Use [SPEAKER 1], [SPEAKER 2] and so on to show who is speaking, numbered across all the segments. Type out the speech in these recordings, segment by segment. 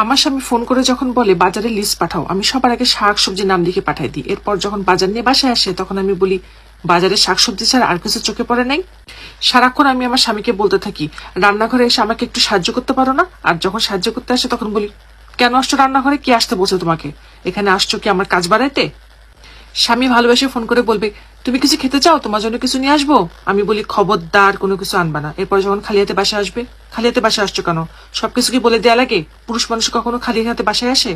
[SPEAKER 1] আমার স্বামী ফোন করে যখন বলে, বাজারে লিস্ট পাঠাও, আমি সবার আগে শাক সবজি নাম লিখে পাঠাই দিই। এরপর যখন বাজার নিয়ে বাসায় আসে, তখন আমি বলি, বাজারে শাক সবজি ছাড়া আর কিছু চোখে পড়ে নাই? সারাক্ষণ আমি আমার স্বামীকে বলতে থাকি, রান্নাঘরে এসে আমাকে একটু সাহায্য করতে পারো না? আর যখন সাহায্য করতে আসে, তখন বলি, কেন আসছো রান্নাঘরে? কি আসতে বলছে তোমাকে? এখানে আসছো কি আমার কাজ বাড়াইতে? স্বামী ভালোবেসে ফোন করে বলবে তুমি কিছু খেতে চাও? তোমার জন্য কিছু নিয়ে আসব? আমি বলি, খবরদার কোনো কিছু আনবা না। এরপর যখন খালি হাতে বাসায় আসবে খালি হাতে বাসায় আসছো কেন? সবকিছু কি বলে দেয়া লাগে? পুরুষ মানুষ কখনো খালি হাতে বাসায় আসে?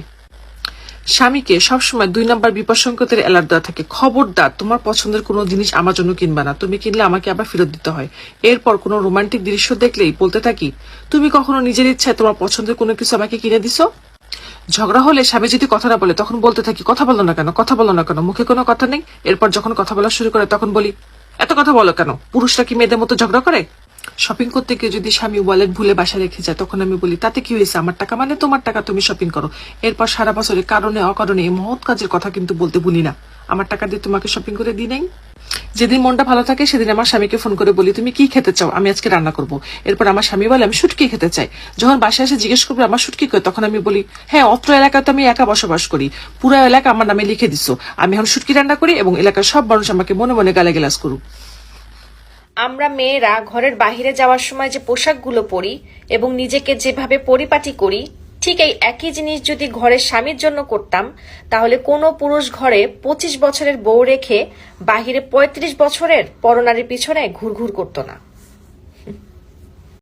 [SPEAKER 1] স্বামীকে সবসময় দুই নাম্বার বিপদ সংকেতের অ্যালার্ট দেওয়া থাকে। খবরদার, তোমার পছন্দের কোনো জিনিস আমার জন্য কিনবা না। তুমি কিনলে আমাকে আবার ফেরত দিতে হয়। এরপর কোনো রোমান্টিক দৃশ্য দেখলেই বলতে থাকি, তুমি কখনো নিজের ইচ্ছায় তোমার পছন্দের কোনো কিছু আমাকে কিনে দিছো? ঝগড়া হলে স্বামী যদি কথা না বলে, তখন বলতে থাকি, কথা বলো না কেন? কথা বলো না কেন? মুখে কোনো কথা নেই? এরপর যখন কথা বলা শুরু করে, তখন বলি, এত কথা বলো কেন? পুরুষরা কি মেয়েদের মতো ঝগড়া করে? শপিং করতে গিয়ে যদি স্বামী ওয়ালেট ভুলে বাসা রেখে যায়, তখন আমি বলি, তাতে কি হয়েছে? আমার টাকা মানে তোমার টাকা, তুমি শপিং করো। এরপর সারা বছরে কারণে, অকারণে এই মহৎ কাজের কথা কিন্তু বলতে ভুলি না। আমার টাকা দিয়ে তোমাকে শপিং করে দিই নাই? যেদিন মনটা ভালো থাকে, সেদিন আমার স্বামীকে ফোন করে বলি, তুমি কি খেতে চাও? আমি আজকে রান্না করব। এরপর আমার স্বামী বলে, আমি শুটকি খেতে চাই। যখন বাসায় এসে জিজ্ঞেস করবে, আমার শুটকি কই? তখন আমি বলি হ্যাঁ অত্র এলাকায় তো আমি একা বসবাস করি। পুরো এলাকা আমার নামে লিখে দিছো। আমি এখন শুটকি রান্না করি এবং এলাকার সব মানুষ আমাকে মনে মনে গালাগালাজ করুক।
[SPEAKER 2] আমরা মেয়েরা ঘরের বাইরে যাওয়ার সময় যে পোশাকগুলো পরি এবং নিজেকে যেভাবে পরিপাটি করি ঠিক এই একই জিনিস যদি ঘরের স্বামীর জন্য করতাম, তাহলে কোনো পুরুষ ঘরে পঁচিশ বছরের বউ রেখে বাহিরে পঁয়ত্রিশ বছরের পরনারীর পিছনে ঘুরঘুর করতো না।